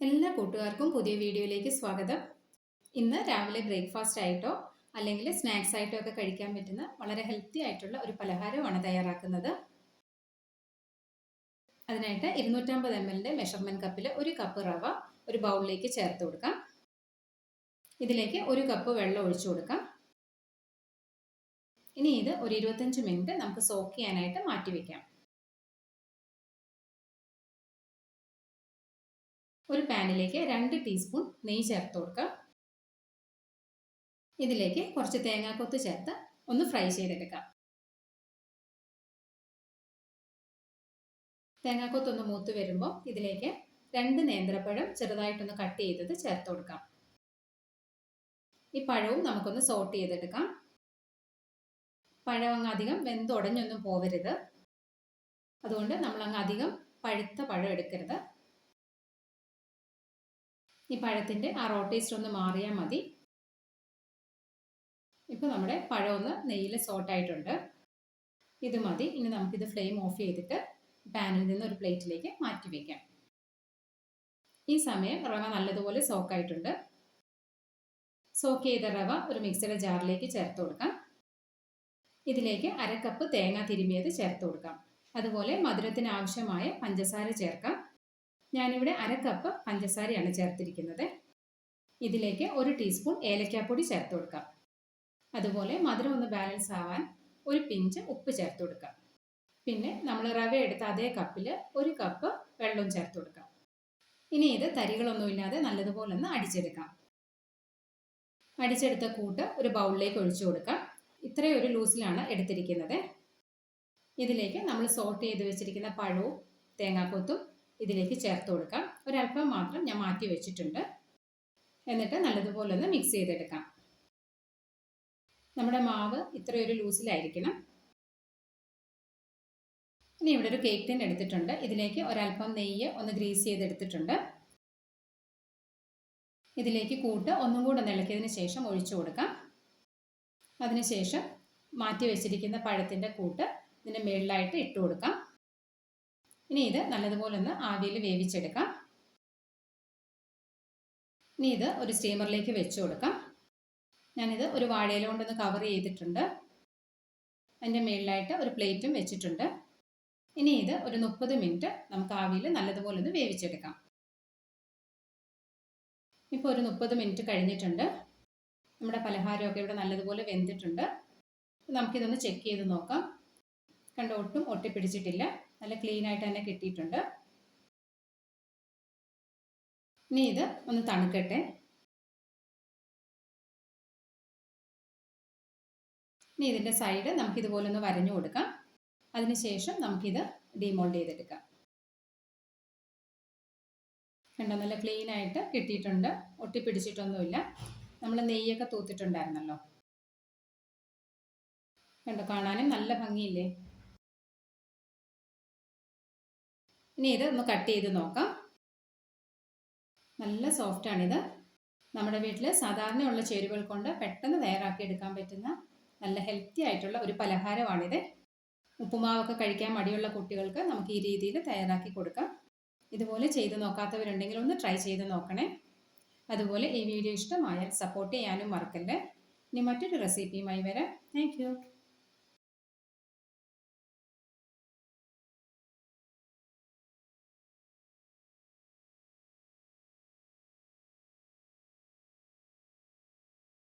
എല്ലാ കൂട്ടുകാർക്കും പുതിയ വീഡിയോയിലേക്ക് സ്വാഗതം. ഇന്ന് രാവിലെ ബ്രേക്ക്ഫാസ്റ്റ് ആയിട്ടോ അല്ലെങ്കിൽ സ്നാക്സ് ആയിട്ടോ ഒക്കെ കഴിക്കാൻ പറ്റുന്ന വളരെ ഹെൽത്തി ആയിട്ടുള്ള ഒരു പലഹാരമാണ് തയ്യാറാക്കുന്നത്. അതിനായിട്ട് ഇരുന്നൂറ്റമ്പത് എം എല്ലിന്റെ മെഷർമെന്റ് കപ്പിൽ ഒരു കപ്പ് റവ ഒരു ബൗളിലേക്ക് ചേർത്ത് കൊടുക്കാം. ഇതിലേക്ക് ഒരു കപ്പ് വെള്ളം ഒഴിച്ചു കൊടുക്കാം. ഇനി ഇത് ഒരു ഇരുപത്തഞ്ച് മിനിറ്റ് നമുക്ക് സോക്ക് ചെയ്യാനായിട്ട് മാറ്റി വയ്ക്കാം ഒരു പാനിലേക്ക് രണ്ട് ടീസ്പൂൺ നെയ്യ് ചേർത്ത് കൊടുക്കുക. ഇതിലേക്ക് കുറച്ച് തേങ്ങാക്കൊത്ത് ചേർത്ത് ഒന്ന് ഫ്രൈ ചെയ്തെടുക്കാം തേങ്ങാക്കൊത്തൊന്ന് മൂത്ത് വരുമ്പോൾ ഇതിലേക്ക് രണ്ട് നേന്ത്രപ്പഴം ചെറുതായിട്ടൊന്ന് കട്ട് ചെയ്തത് ചേർത്ത് കൊടുക്കാം ഈ പഴവും നമുക്കൊന്ന് സോട്ട് ചെയ്തെടുക്കാം. പഴം അങ്ങ് അധികം വെന്തുടഞ്ഞൊന്നും പോവരുത്. അതുകൊണ്ട് നമ്മൾ അങ്ങ് അധികം പഴുത്ത പഴം എടുക്കരുത്. ഈ പഴത്തിന്റെ ആ റോ ടേസ്റ്റ് ഒന്ന് മാറിയാൽ മതി. ഇപ്പോൾ നമ്മുടെ പഴം ഒന്ന് നെയ്യിൽ സോട്ടായിട്ടുണ്ട് ഇത് മതി. ഇനി നമുക്കിത് ഫ്ലെയിം ഓഫ് ചെയ്തിട്ട് പാനിൽ നിന്ന് ഒരു പ്ലേറ്റിലേക്ക് മാറ്റി വയ്ക്കാം ഈ സമയം റവ നല്ലതുപോലെ സോക്കായിട്ടുണ്ട് സോക്ക് ചെയ്ത റവ ഒരു മിക്സിയുടെ ജാറിലേക്ക് ചേർത്ത് കൊടുക്കാം. ഇതിലേക്ക് അര കപ്പ് തേങ്ങ തിരുമിയത് ചേർത്ത് കൊടുക്കാം. അതുപോലെ മധുരത്തിന് ആവശ്യമായ പഞ്ചസാര ചേർക്കാം. ഞാനിവിടെ അര കപ്പ് പഞ്ചസാരയാണ് ചേർത്തിരിക്കുന്നത്. ഇതിലേക്ക് ഒരു ടീസ്പൂൺ ഏലക്കാപ്പൊടി ചേർത്ത് കൊടുക്കാം. അതുപോലെ മധുരം ഒന്ന് ബാലൻസ് ആവാൻ ഒരു പിഞ്ച് ഉപ്പ് ചേർത്ത് കൊടുക്കാം. പിന്നെ നമ്മൾ റവ എടുത്ത അതേ കപ്പിൽ ഒരു കപ്പ് വെള്ളവും ചേർത്ത് കൊടുക്കാം. ഇനി ഇത് തരികളൊന്നുമില്ലാതെ നല്ലതുപോലെ ഒന്ന് അടിച്ചെടുക്കാം. അടിച്ചെടുത്ത കൂട്ട് ഒരു ബൗളിലേക്ക് ഒഴിച്ചു കൊടുക്കാം. ഇത്രയും ഒരു ലൂസിലാണ് എടുത്തിരിക്കുന്നത്. ഇതിലേക്ക് നമ്മൾ സോട്ട് ചെയ്ത് വെച്ചിരിക്കുന്ന പഴവും തേങ്ങാക്കൊത്തും ഇതിലേക്ക് ചേർത്ത് കൊടുക്കാം. ഒരല്പം മാത്രം ഞാൻ മാറ്റി വെച്ചിട്ടുണ്ട്. എന്നിട്ട് നല്ലതുപോലെ ഒന്ന് മിക്സ് ചെയ്തെടുക്കാം. നമ്മുടെ മാവ് ഇത്രയൊരു ലൂസിലായിരിക്കണം. ഇനി ഇവിടെ ഒരു കേക്ക് ടിൻ എടുത്തിട്ടുണ്ട്. ഇതിലേക്ക് ഒരല്പം നെയ്യ് ഒന്ന് ഗ്രീസ് ചെയ്തെടുത്തിട്ടുണ്ട്. ഇതിലേക്ക് കൂട്ട് ഒന്നും കൂടെ നിളക്കിയതിന് ശേഷം ഒഴിച്ചു കൊടുക്കാം. അതിനുശേഷം മാറ്റി വെച്ചിരിക്കുന്ന പഴത്തിന്റെ കൂട്ട് ഇതിന്റെ മുകളിലായിട്ട് ഇട്ട് കൊടുക്കാം. ഇനി ഇത് നല്ലതുപോലെ ഒന്ന് ആവിയിൽ വേവിച്ചെടുക്കാം. ഇനി ഇത് ഒരു സ്റ്റീമറിലേക്ക് വെച്ച് കൊടുക്കാം. ഞാനിത് ഒരു വാഴയില കൊണ്ടൊന്ന് കവർ ചെയ്തിട്ടുണ്ട്. അതിന്റെ മുകളിലായിട്ട് ഒരു പ്ലേറ്റും വെച്ചിട്ടുണ്ട്. ഇനി ഇത് ഒരു മുപ്പത് മിനിറ്റ് നമുക്ക് ആവിയിൽ നല്ലതുപോലെ ഒന്ന് വേവിച്ചെടുക്കാം. ഇപ്പോൾ ഒരു മുപ്പത് മിനിറ്റ് കഴിഞ്ഞിട്ടുണ്ട്. നമ്മുടെ പലഹാരമൊക്കെ ഇവിടെ നല്ലതുപോലെ വെന്തിട്ടുണ്ട്. നമുക്കിതൊന്ന് ചെക്ക് ചെയ്ത് നോക്കാം. കണ്ട ഒട്ടും ഒട്ടിപ്പിടിച്ചിട്ടില്ല. നല്ല ക്ലീൻ ആയിട്ട് തന്നെ കിട്ടിയിട്ടുണ്ട്. ഇനി ഇത് ഒന്ന് തണുക്കട്ടെ. ഇനി ഇതിന്റെ സൈഡ് നമുക്കിതുപോലെ ഒന്ന് വരഞ്ഞു കൊടുക്കാം. അതിനുശേഷം നമുക്കിത് ഡിമോൾഡ് ചെയ്തെടുക്കാം. കണ്ടോ നല്ല ക്ലീൻ ആയിട്ട് കിട്ടിയിട്ടുണ്ട്. ഒട്ടിപ്പിടിച്ചിട്ടൊന്നുമില്ല. നമ്മൾ നെയ്യൊക്കെ തൂത്തിട്ടുണ്ടായിരുന്നല്ലോ. കണ്ടോ കാണാനും നല്ല ഭംഗിയില്ലേ? ഇനി ഇത് ഒന്ന് കട്ട് ചെയ്ത് നോക്കാം. നല്ല സോഫ്റ്റാണിത് നമ്മുടെ വീട്ടിൽ സാധാരണയുള്ള ചേരുവകൾ കൊണ്ട് പെട്ടെന്ന് തയ്യാറാക്കി എടുക്കാൻ പറ്റുന്ന നല്ല ഹെൽത്തി ആയിട്ടുള്ള ഒരു പലഹാരമാണിത്. ഉപ്പുമാവൊക്കെ കഴിക്കാൻ മടിയുള്ള കുട്ടികൾക്ക് നമുക്ക് ഈ രീതിയിൽ തയ്യാറാക്കി കൊടുക്കാം. ഇതുപോലെ ചെയ്ത് നോക്കാത്തവരുണ്ടെങ്കിൽ ഒന്ന് ട്രൈ ചെയ്ത് നോക്കണേ. അതുപോലെ ഈ വീഡിയോ ഇഷ്ടമായാൽ സപ്പോർട്ട് ചെയ്യാനും മറക്കല്ലേ. ഇനി മറ്റൊരു റെസിപ്പിയുമായി വരാം. താങ്ക്